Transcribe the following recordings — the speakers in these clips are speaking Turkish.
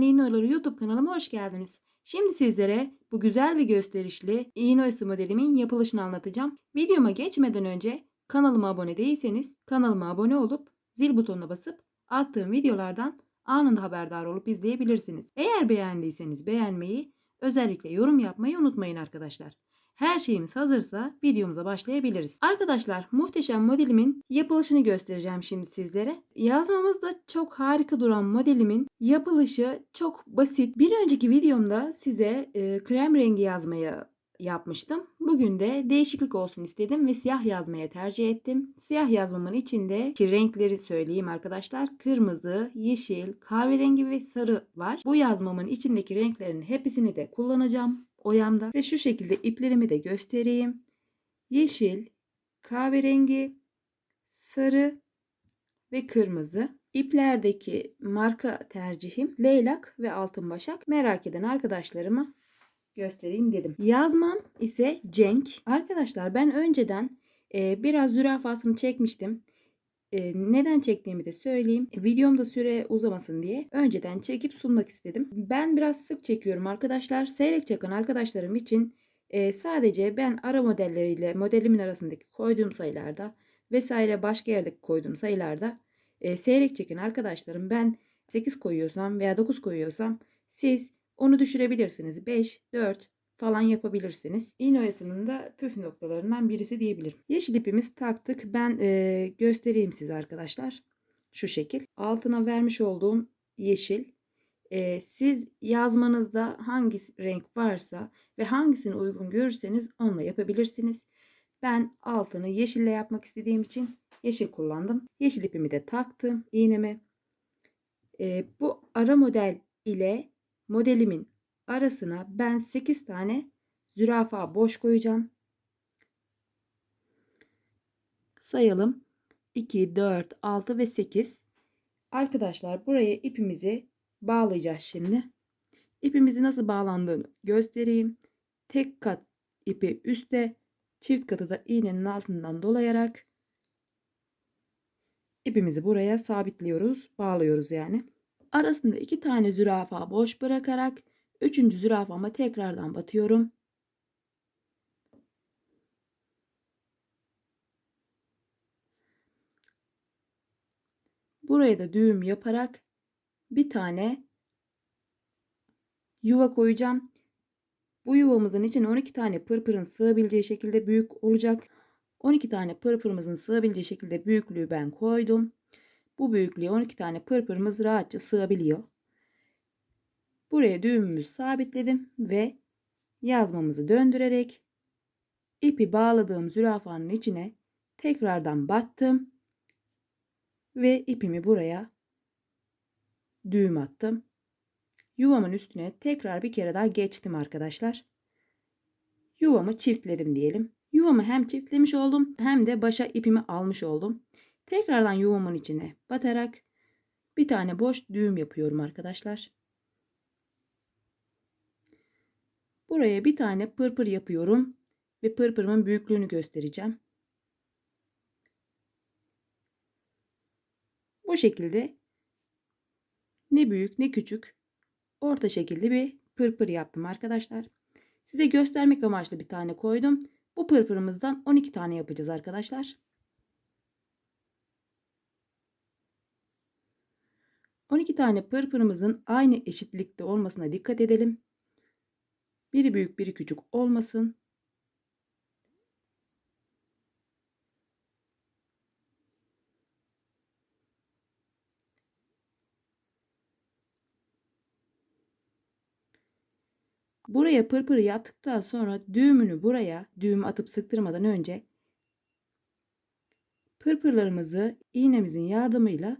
Aslan İğneoyaları YouTube kanalıma hoş geldiniz. Şimdi sizlere bu güzel ve gösterişli iğne oyası modelimin yapılışını anlatacağım. Videoma geçmeden önce kanalıma abone değilseniz kanalıma abone olup zil butonuna basıp attığım videolardan anında haberdar olup izleyebilirsiniz. Eğer beğendiyseniz beğenmeyi, özellikle yorum yapmayı unutmayın arkadaşlar. Her şeyimiz hazırsa videomuza başlayabiliriz. Arkadaşlar muhteşem modelimin yapılışını göstereceğim şimdi sizlere. Yazmamızda çok harika duran modelimin yapılışı çok basit. Bir önceki videomda size e, krem rengi yazmayı yapmıştım. Bugün de değişiklik olsun istedim ve siyah yazmaya tercih ettim. Siyah yazmamın içindeki renkleri söyleyeyim arkadaşlar. Kırmızı, yeşil, kahverengi ve sarı var. Bu yazmamın içindeki renklerin hepsini de kullanacağım oyamda. Size şu şekilde iplerimi de göstereyim. Yeşil, kahverengi, sarı ve kırmızı. İplerdeki marka tercihim leylak ve altın başak. Merak eden arkadaşlarıma göstereyim dedim. Yazmam ise Cenk. Arkadaşlar ben önceden e, biraz zürafasını çekmiştim. E, neden çektiğimi de söyleyeyim. E, videomda süre uzamasın diye önceden çekip sunmak istedim. Ben biraz sık çekiyorum arkadaşlar. Seyrek çeken arkadaşlarım için e, sadece ben ara modelleriyle modelimin arasındaki koyduğum sayılarda vesaire başka yerdeki koyduğum sayılarda e, seyrek çeken arkadaşlarım ben 8 koyuyorsam veya 9 koyuyorsam siz onu düşürebilirsiniz. 5, 4 falan yapabilirsiniz. İğne oyasının da püf noktalarından birisi diyebilirim. Yeşil ipimiz taktık. Ben e, göstereyim size arkadaşlar. Şu şekil. Altına vermiş olduğum yeşil. E, siz yazmanızda hangi renk varsa ve hangisini uygun görürseniz onunla yapabilirsiniz. Ben altını yeşille yapmak istediğim için yeşil kullandım. Yeşil ipimi de taktım iğneme. E, bu ara model ile modelimin arasına ben 8 tane zürafa boş koyacağım. Sayalım. 2, 4, 6 ve 8. Arkadaşlar buraya ipimizi bağlayacağız şimdi. İpimizi nasıl bağlandığını göstereyim. Tek kat ipi üstte, çift katı da iğnenin altından dolayarak ipimizi buraya sabitliyoruz, bağlıyoruz yani. Arasında iki tane zürafa boş bırakarak Üçüncü zürafama tekrardan batıyorum. Buraya da düğüm yaparak bir tane yuva koyacağım. Bu yuvamızın için 12 tane pırpırın sığabileceği şekilde büyük olacak. 12 tane pırpırımızın sığabileceği şekilde büyüklüğü ben koydum. Bu büyüklüğe 12 tane pırpırımız rahatça sığabiliyor. Buraya düğümümüzü sabitledim ve yazmamızı döndürerek ipi bağladığım zürafanın içine tekrardan battım ve ipimi buraya düğüm attım. Yuvamın üstüne tekrar bir kere daha geçtim arkadaşlar. Yuvamı çiftledim diyelim. Yuvamı hem çiftlemiş oldum hem de başa ipimi almış oldum. Tekrardan yuvamın içine batarak bir tane boş düğüm yapıyorum arkadaşlar. Buraya bir tane pırpır yapıyorum ve pırpırımın büyüklüğünü göstereceğim. Bu şekilde ne büyük ne küçük orta şekilde bir pırpır yaptım arkadaşlar. Size göstermek amaçlı bir tane koydum. Bu pırpırımızdan 12 tane yapacağız arkadaşlar. 12 tane pırpırımızın aynı eşitlikte olmasına dikkat edelim. Biri büyük biri küçük olmasın. Buraya pırpırı yaptıktan sonra düğümünü buraya düğüm atıp sıktırmadan önce pırpırlarımızı iğnemizin yardımıyla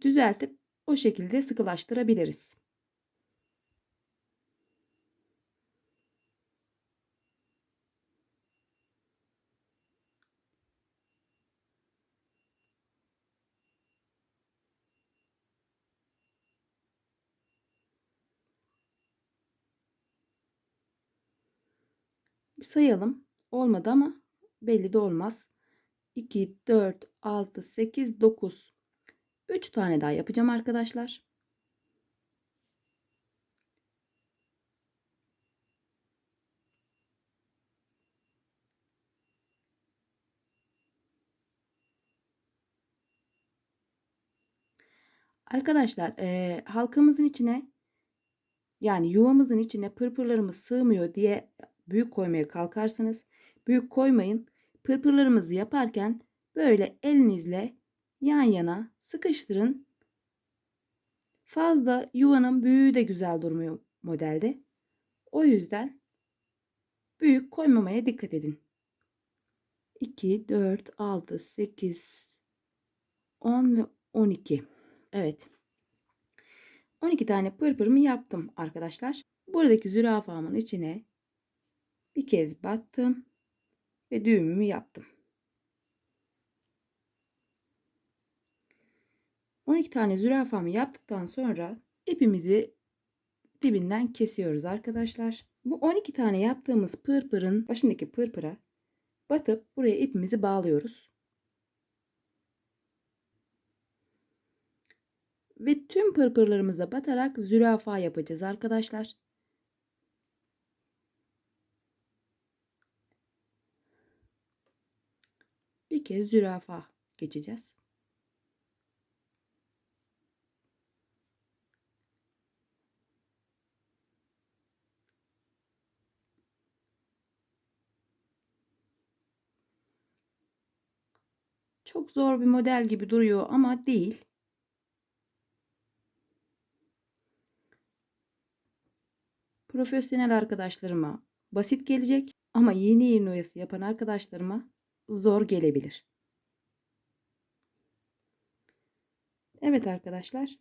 düzeltip o şekilde sıkılaştırabiliriz. Bir sayalım. Olmadı ama belli de olmaz. 2, 4, 6, 8, 9. 3 tane daha yapacağım arkadaşlar. Arkadaşlar e, halkamızın içine yani yuvamızın içine pırpırlarımız sığmıyor diye büyük koymaya kalkarsanız büyük koymayın. Pırpırlarımızı yaparken böyle elinizle yan yana sıkıştırın. Fazla yuvanın büyüğü de güzel durmuyor modelde. O yüzden büyük koymamaya dikkat edin. 2, 4, 6, 8, 10 ve 12. Evet. 12 tane pırpırımı yaptım arkadaşlar. Buradaki zürafamın içine bir kez battım ve düğümümü yaptım. 12 tane zürafamı yaptıktan sonra ipimizi dibinden kesiyoruz arkadaşlar. Bu 12 tane yaptığımız pırpırın başındaki pırpıra batıp buraya ipimizi bağlıyoruz. Ve tüm pırpırlarımıza batarak zürafa yapacağız arkadaşlar. Bir kez zürafa geçeceğiz. Çok zor bir model gibi duruyor ama değil. Profesyonel arkadaşlarıma basit gelecek ama yeni yeni oyası yapan arkadaşlarıma zor gelebilir. Evet arkadaşlar.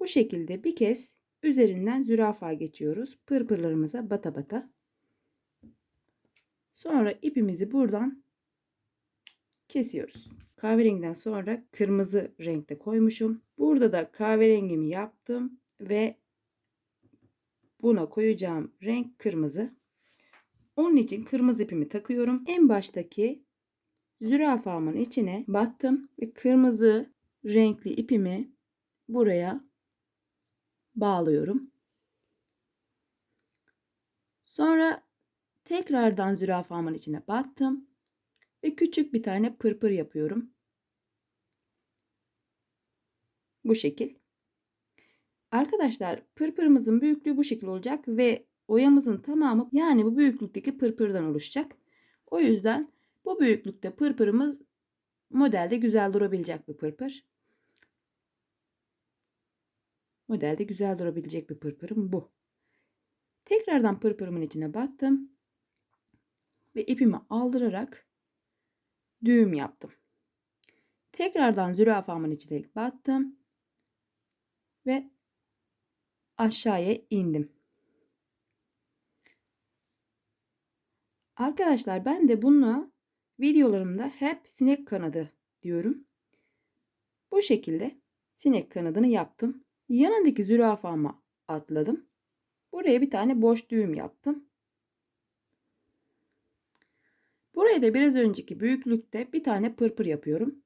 Bu şekilde bir kez üzerinden zürafa geçiyoruz. Pırpırlarımıza bata bata. Sonra ipimizi buradan kesiyoruz. Kahverengiden sonra kırmızı renkte koymuşum. Burada da kahverengimi yaptım ve buna koyacağım renk kırmızı. Onun için kırmızı ipimi takıyorum. En baştaki zürafamın içine battım ve kırmızı renkli ipimi buraya bağlıyorum. Sonra tekrardan zürafamın içine battım ve küçük bir tane pırpır yapıyorum. Bu şekil. Arkadaşlar pırpırımızın büyüklüğü bu şekil olacak ve oyamızın tamamı yani bu büyüklükteki pırpırdan oluşacak. O yüzden bu büyüklükte pırpırımız modelde güzel durabilecek bir pırpır. Modelde güzel durabilecek bir pırpırım bu. Tekrardan pırpırımın içine battım. Ve ipimi aldırarak düğüm yaptım. Tekrardan zürafamın içine battım. Ve aşağıya indim. Arkadaşlar ben de bunu videolarımda hep sinek kanadı diyorum. Bu şekilde sinek kanadını yaptım. Yanındaki zürafama atladım. Buraya bir tane boş düğüm yaptım. Buraya da biraz önceki büyüklükte bir tane pırpır yapıyorum.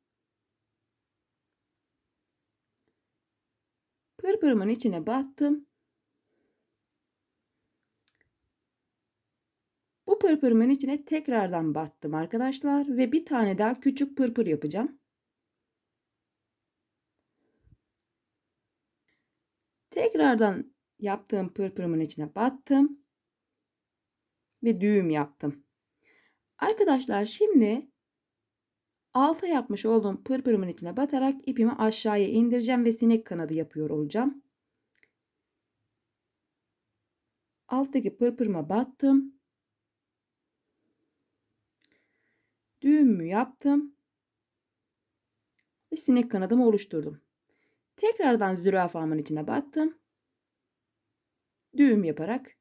Pırpırımın içine battım. Bu pırpırımın içine tekrardan battım arkadaşlar ve bir tane daha küçük pırpır yapacağım. Tekrardan yaptığım pırpırımın içine battım ve düğüm yaptım. Arkadaşlar şimdi alta yapmış olduğum pırpırımın içine batarak ipimi aşağıya indireceğim ve sinek kanadı yapıyor olacağım. Alttaki pırpırıma battım. Düğümümü yaptım. Ve sinek kanadımı oluşturdum. Tekrardan zürafamın içine battım. Düğüm yaparak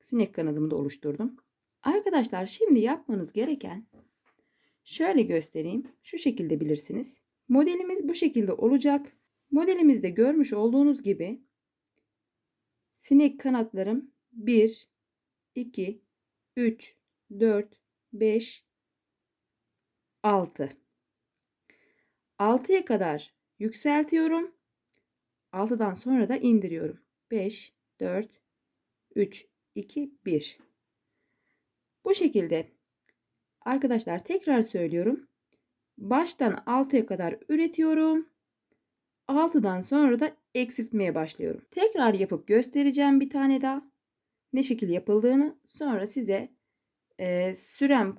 sinek kanadımı da oluşturdum. Arkadaşlar şimdi yapmanız gereken şöyle göstereyim. Şu şekilde bilirsiniz. Modelimiz bu şekilde olacak. Modelimizde görmüş olduğunuz gibi sinek kanatlarım 1, 2, 3, 4, 5, 6. 6'ya kadar yükseltiyorum. 6'dan sonra da indiriyorum. 5, 4, 3, 2, 1. Bu şekilde arkadaşlar tekrar söylüyorum. Baştan 6'ya kadar üretiyorum. 6'dan sonra da eksiltmeye başlıyorum. Tekrar yapıp göstereceğim bir tane daha. Ne şekil yapıldığını sonra size e, sürem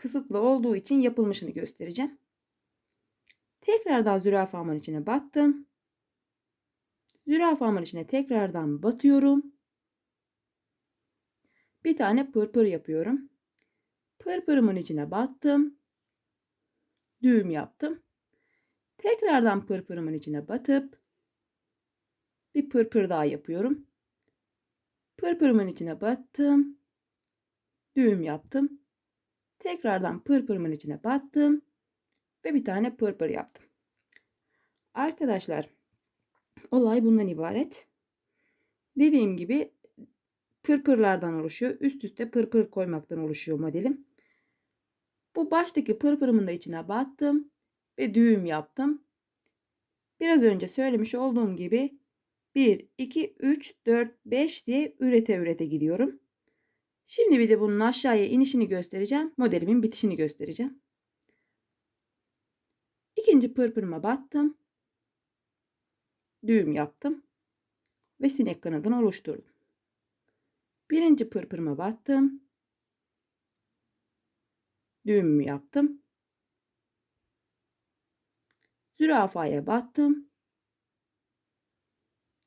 kısıtlı olduğu için yapılmışını göstereceğim. Tekrardan zürafamın içine battım. Zürafamın içine tekrardan batıyorum. Bir tane pırpır yapıyorum. Pırpırımın içine battım. Düğüm yaptım. Tekrardan pırpırımın içine batıp bir pırpır daha yapıyorum. Pırpırımın içine battım. Düğüm yaptım. Tekrardan pırpırımın içine battım ve bir tane pırpır yaptım. Arkadaşlar olay bundan ibaret. Dediğim gibi pırpırlardan oluşuyor. Üst üste pırpır koymaktan oluşuyor modelim. Bu baştaki pırpırımın da içine battım ve düğüm yaptım. Biraz önce söylemiş olduğum gibi 1, 2, 3, 4, 5 diye ürete ürete gidiyorum. Şimdi bir de bunun aşağıya inişini göstereceğim. Modelimin bitişini göstereceğim. İkinci pırpırıma battım. Düğüm yaptım. Ve sinek kanadını oluşturdum. Birinci pırpırıma battım. Düğümümü yaptım. Zürafaya battım.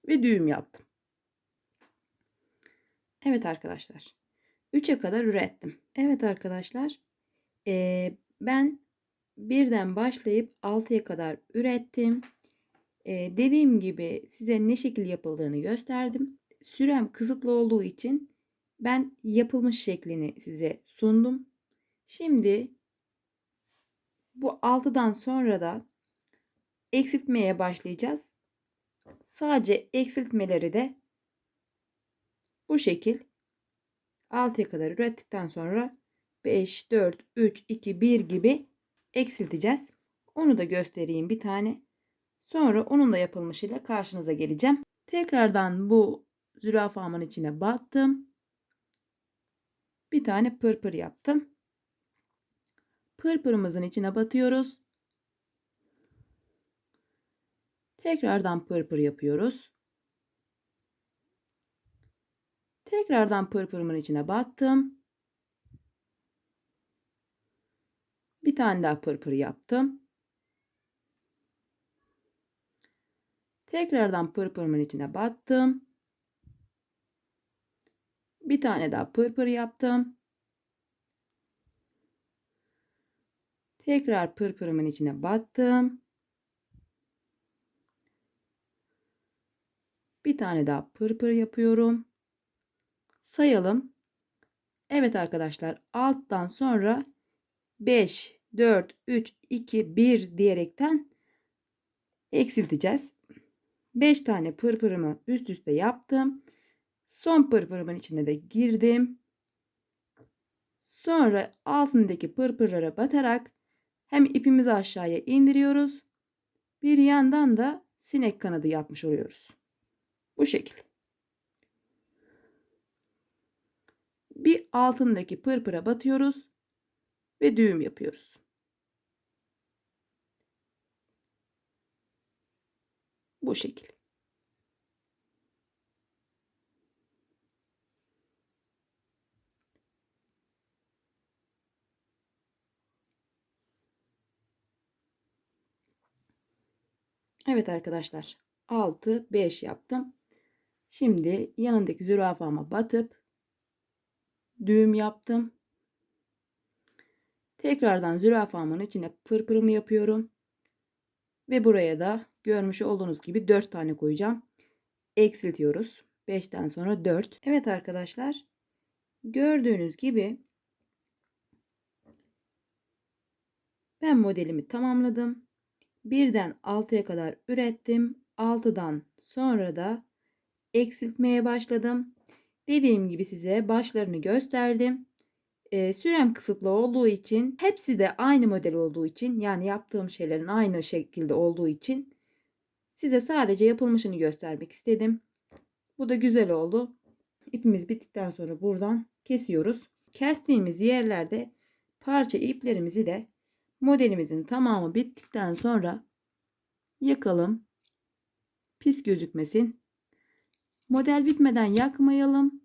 Ve düğüm yaptım. Evet arkadaşlar. 3'e kadar ürettim. Evet arkadaşlar. Ee, ben birden başlayıp 6'ya kadar ürettim. Ee, dediğim gibi size ne şekil yapıldığını gösterdim. Sürem kısıtlı olduğu için ben yapılmış şeklini size sundum. Şimdi bu 6'dan sonra da eksiltmeye başlayacağız. Sadece eksiltmeleri de bu şekil 6'ya kadar ürettikten sonra 5, 4, 3, 2, 1 gibi eksilteceğiz. Onu da göstereyim bir tane. Sonra onun da yapılmışıyla karşınıza geleceğim. Tekrardan bu zürafamın içine battım. Bir tane pırpır yaptım. Pırpırımızın içine batıyoruz. Tekrardan pırpır yapıyoruz. Tekrardan pırpırımın içine battım. Bir tane daha pırpır yaptım. Tekrardan pırpırımın içine battım. Bir tane daha pırpır yaptım. Tekrar pırpırımın içine battım. Bir tane daha pırpır yapıyorum. Sayalım. Evet arkadaşlar alttan sonra 5, 4, 3, 2, 1 diyerekten eksilteceğiz. 5 tane pırpırımı üst üste yaptım. Son pırpırımın içine de girdim. Sonra altındaki pırpırlara batarak hem ipimizi aşağıya indiriyoruz. Bir yandan da sinek kanadı yapmış oluyoruz. Bu şekil. Bir altındaki pırpıra batıyoruz ve düğüm yapıyoruz. Bu şekil. Evet arkadaşlar 6 5 yaptım. Şimdi yanındaki zürafama batıp düğüm yaptım. Tekrardan zürafamın içine pırpırımı yapıyorum. Ve buraya da görmüş olduğunuz gibi 4 tane koyacağım. Eksiltiyoruz. 5'ten sonra 4. Evet arkadaşlar. Gördüğünüz gibi ben modelimi tamamladım. Birden 6'ya kadar ürettim. 6'dan sonra da eksiltmeye başladım. Dediğim gibi size başlarını gösterdim. Ee, sürem kısıtlı olduğu için hepsi de aynı model olduğu için yani yaptığım şeylerin aynı şekilde olduğu için size sadece yapılmışını göstermek istedim. Bu da güzel oldu. İpimiz bittikten sonra buradan kesiyoruz. Kestiğimiz yerlerde parça iplerimizi de modelimizin tamamı bittikten sonra yakalım pis gözükmesin. Model bitmeden yakmayalım.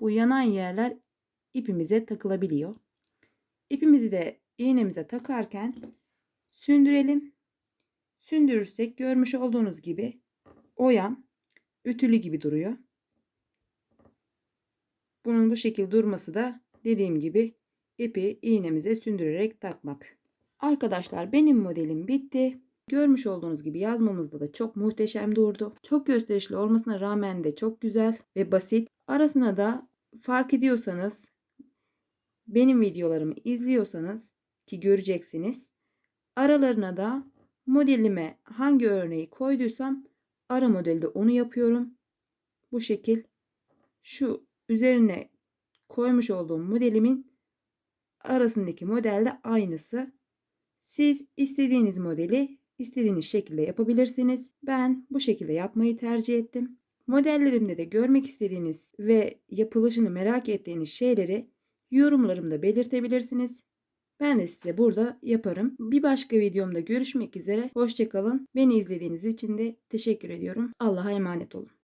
Bu yanan yerler ipimize takılabiliyor. İpimizi de iğnemize takarken sündürelim. Sündürürsek görmüş olduğunuz gibi oyan ütülü gibi duruyor. Bunun bu şekil durması da dediğim gibi ipi iğnemize sündürerek takmak. Arkadaşlar benim modelim bitti. Görmüş olduğunuz gibi yazmamızda da çok muhteşem durdu. Çok gösterişli olmasına rağmen de çok güzel ve basit. Arasına da fark ediyorsanız benim videolarımı izliyorsanız ki göreceksiniz. Aralarına da modelime hangi örneği koyduysam ara modelde onu yapıyorum. Bu şekil şu üzerine koymuş olduğum modelimin arasındaki model de aynısı. Siz istediğiniz modeli istediğiniz şekilde yapabilirsiniz. Ben bu şekilde yapmayı tercih ettim. Modellerimde de görmek istediğiniz ve yapılışını merak ettiğiniz şeyleri yorumlarımda belirtebilirsiniz. Ben de size burada yaparım. Bir başka videomda görüşmek üzere. Hoşçakalın. Beni izlediğiniz için de teşekkür ediyorum. Allah'a emanet olun.